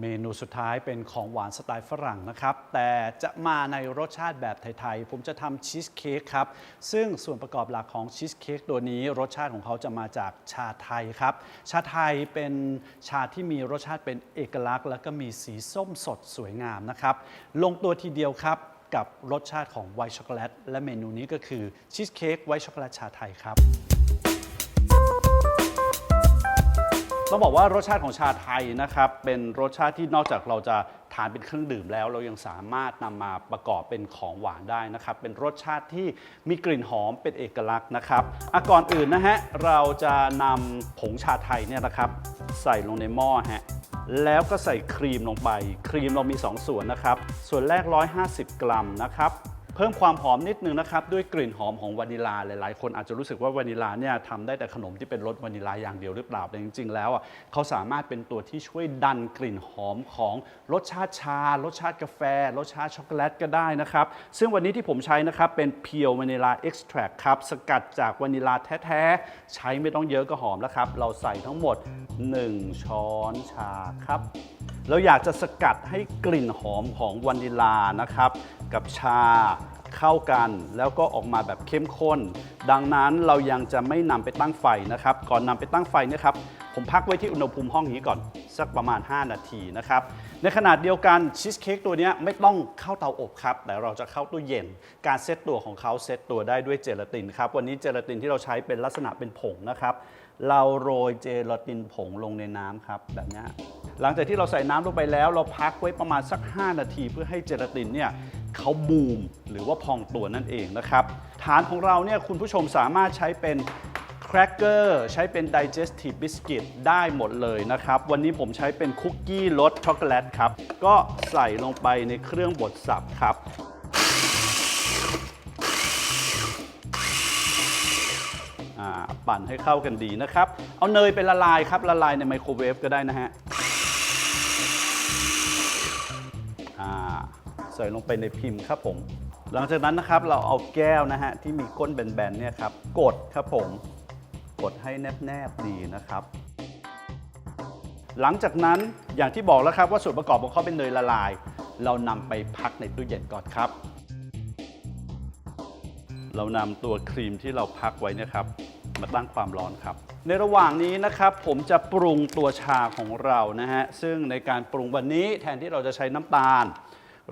เมนูสุดท้ายเป็นของหวานสไตล์ฝรั่งนะครับ แต่จะมาในรสชาติแบบไทยๆ ผมจะทำชีสเค้กครับ ซึ่งส่วนประกอบหลักของชีสเค้กตัวนี้ รสชาติของเขาจะมาจากชาไทยครับ ชาไทยเป็นชาที่มีรสชาติเป็นเอกลักษณ์ แล้วก็มีสีส้มสดสวยงามนะครับ ลงตัวทีเดียวครับกับรสชาติของไวท์ช็อกโกแลตและเมนูนี้ก็คือชีสเค้กไวท์ช็อกโกแลตชาไทยครับ ต้องบอกว่ารสชาติของชาไทยนะครับ เป็นรสชาติที่นอกจากเราจะทานเป็นเครื่องดื่มแล้ว เรายังสามารถนำมาประกอบเป็นของหวานได้นะครับ เป็นรสชาติที่มีกลิ่นหอมเป็นเอกลักษณ์นะครับอะก่อนอื่นนะฮะเราจะนำผงชาไทยเนี่ยนะครับ ใส่ลงในหม้อฮะแล้วก็ใส่ครีมลงไป ครีมเรามี 2 ส่วนนะครับ ส่วนแรก 150 กรัมนะครับ เพิ่มความหอมนิดนึงนะครับ ด้วยกลิ่นหอมของวานิลาหลายๆ คนอาจจะรู้สึกว่าวานิลาเนี่ยทำได้แต่ขนมที่เป็นรสวานิลาอย่างเดียวหรือเปล่าแต่จริง ๆ แล้วอะเขาสามารถเป็นตัวที่ช่วยดันกลิ่นหอมของรสชาติชา รสชาติกาแฟ รสชาติช็อกโกแลตก็ได้นะครับ ซึ่งวันนี้ที่ผมใช้นะครับเป็นเพียววานิลาเอ็กซ์แทรครับสกัดจากวานิลาแท้ๆ ใช้ไม่ต้องเยอะก็หอมแล้วครับ เราใส่ทั้งหมด 1 ช้อนชาครับ เราอยากจะสกัดให้กลิ่นหอมของวานิลานะครับ กับชาเข้ากันแล้วก็ออกมาแบบเข้มข้น ดังนั้นเรายังจะไม่นำไปตั้งไฟนะครับ ก่อนนำไปตั้งไฟเนะครับ ผมพักไว้ที่อุณหภูมิห้องนี้ก่อน สักประมาณ 5 นาทีนะครับ ในขนาดเดียวกันชีสเค้กตัวนี้ไม่ต้องเข้าเตาอบครับ แต่เราจะเข้าตู้เย็น การเซตตัวของเขาเซตตัวได้ด้วยเจลาตินครับ วันนี้เจลาตินที่เราใช้เป็นลักษณะเป็นผงนะครับ เราโรยเจลาตินผงลงในน้ำครับแบบนี้ หลังจากที่เราใส่น้ำลงไปแล้ว เราพักไว้ประมาณสัก 5 นาที เพื่อให้เจลาตินเนี่ยเขาบูมหรือว่าพองตัวนั่นเองนะครับ ฐานของเราเนี่ยคุณผู้ชมสามารถใช้เป็นแครกเกอร์ใช้เป็น digestive biscuit ได้หมดเลยนะครับ วันนี้ผมใช้เป็นคุกกี้รสช็อกโกแลตครับ ก็ใส่ลงไปในเครื่องบดสับครับปั่นให้เข้ากันดีนะครับ เอาเนยไปละลายครับ ละลายในไมโครเวฟก็ได้นะฮะ ใส่ลงไปในพิมพ์ครับผม หลังจากนั้นนะครับเราเอาแก้วนะฮะที่มีก้นแบนๆเนี่ยครับกดครับผมกดให้แนบๆดีนะครับ หลังจากนั้นอย่างที่บอกแล้วครับว่าส่วนประกอบของเขาเป็นเนยละลาย เรานำไปพักในตู้เย็นก่อนครับ เรานำตัวครีมที่เราพักไว้นะครับมาตั้งความร้อนครับ ในระหว่างนี้นะครับ ผมจะปรุงตัวชาของเรานะฮะซึ่งในการปรุงวันนี้แทนที่เราจะใช้น้ำตาล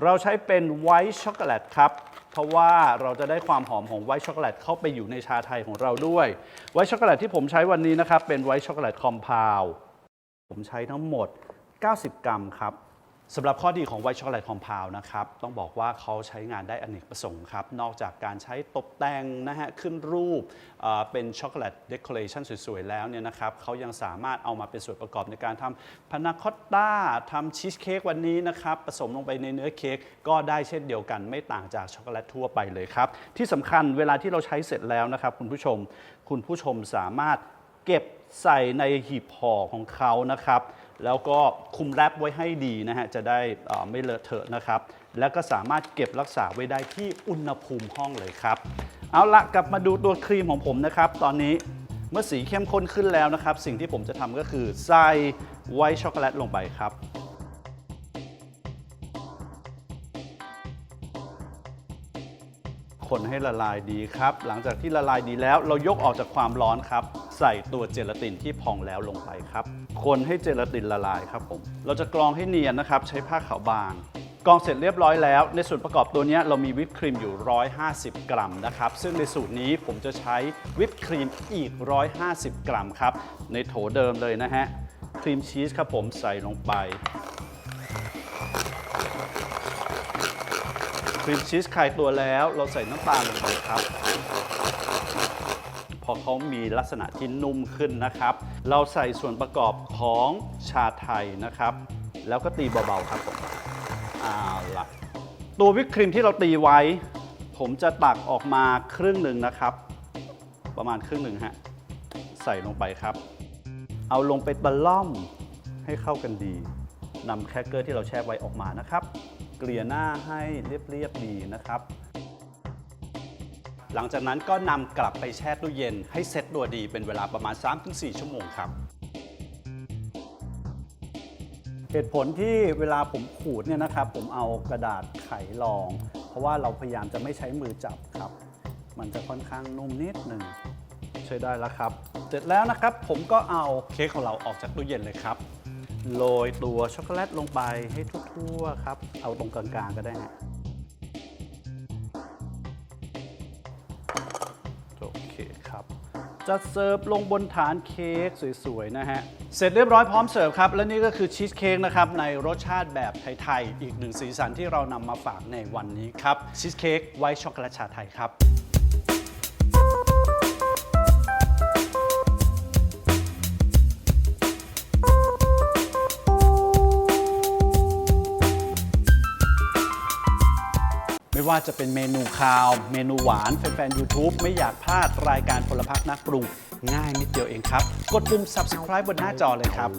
เราใช้เป็นไวท์ช็อกโกแลตครับ เพราะว่าเราจะได้ความหอมของไวท์ช็อกโกแลตเข้าไปอยู่ในชาไทยของเราด้วย ไวท์ช็อกโกแลตที่ผมใช้วันนี้นะครับ เป็นไวท์ช็อกโกแลตคอมพาวผมใช้ทั้งหมด 90 กรัมครับ สำหรับข้อดีของไวช็อกโกแลตคอมพาวนะครับ ต้องบอกว่าเขาใช้งานได้อเนกประสงค์ครับ นอกจากการใช้ตกแต่งนะฮะขึ้นรูปเอ่อเป็นช็อกโกแลตเดคอเรชันสวย ๆ แล้วเนี่ยนะครับเขายังสามารถเอามาเป็นส่วนประกอบในการทำพานาคอตต้าทำชีสเค้กวันนี้นะครับ ผสมลงไปในเนื้อเค้กก็ได้เช่นเดียวกันไม่ต่างจากช็อกโกแลตทั่วไปเลยครับ ที่สำคัญเวลาที่เราใช้เสร็จแล้วนะครับ คุณผู้ชมคุณผู้ชมสามารถเก็บใส่ในหีบห่อของเขานะครับ แล้วก็คุมแรปไว้ให้ดีนะฮะจะได้ไม่เลอะเทอะนะครับ แล้วก็สามารถเก็บรักษาไว้ได้ที่อุณหภูมิห้องเลยครับ เอาละกลับมาดูตัวครีมของผมนะครับ ตอนนี้เมื่อสีเข้มข้นขึ้นแล้วนะครับ สิ่งที่ผมจะทำก็คือใส่ไวท์ช็อกโกแลตลงไปครับคนให้ละลายดีครับ หลังจากที่ละลายดีแล้วเรายกออกจากความร้อนครับ ใส่ตัวเจลาตินที่พองแล้วลงไปครับ คนให้เจลาตินละลายครับผม เราจะกรองให้เนียนนะครับ ใช้ผ้าขาวบางกรองเสร็จเรียบร้อยแล้ว ในส่วนประกอบตัวนี้เรามีวิปครีมอยู่ 150 กรัมนะครับ ซึ่งในสูตรนี้ผมจะใช้วิปครีมอีก 150 กรัมครับ ในโถเดิมเลยนะฮะ ครีมชีสครับผมใส่ลงไป ครีมชีสคลายตัวแล้ว เราใส่น้ำตาลลงไปครับ พอเขามีลักษณะที่นุ่มขึ้นนะครับ เราใส่ส่วนประกอบของชาไทยนะครับ แล้วก็ตีเบาๆครับผมเอาล่ะตัววิปครีมที่เราตีไว้ ผมจะตักออกมาครึ่งหนึ่งนะครับ ประมาณครึ่งหนึ่งฮะใส่ลงไปครับ เอาลงไปตะล่อมให้เข้ากันดีนำแครกเกอร์ที่เราแช่ไว้ออกมานะครับ เกลี่ยหน้าให้เรียบๆดีนะครับ หลังจากนั้นก็นำกลับไปแช่ตู้เย็น ให้เซ็ตตัวดีเป็นเวลาประมาณ 3-4 ชั่วโมงครับ เหตุผลที่เวลาผมขูดเนี่ยนะครับผมเอากระดาษไขรอง เพราะว่าเราพยายามจะไม่ใช้มือจับครับ มันจะค่อนข้างนุ่มนิดหนึ่งใช้ได้แล้วครับ เสร็จแล้วนะครับผมก็เอาเค้กของเราออกจากตู้เย็นเลยครับโรยตัวช็อกโกแลตลงไปให้ทั่วๆครับ เอาตรงกลางๆก็ได้ฮะ จะเสิร์ฟลงบนฐานเค้กสวยๆนะฮะ เสร็จเรียบร้อยพร้อมเสิร์ฟครับ และนี่ก็คือชีสเค้กนะครับในรสชาติแบบไทย ๆ อีกหนึ่งสีสันที่เรานำมาฝากในวันนี้ครับชีสเค้กไวท์ช็อกโกแลตชาไทยครับ ว่าจะเป็นเมนูคาว เมนูหวานแฟนๆ YouTube ไม่อยากพลาดรายการพลพักนักปรุง ง่ายนิดเดียวเองครับ กดปุ่ม subscribe บนหน้าจอเลยครับ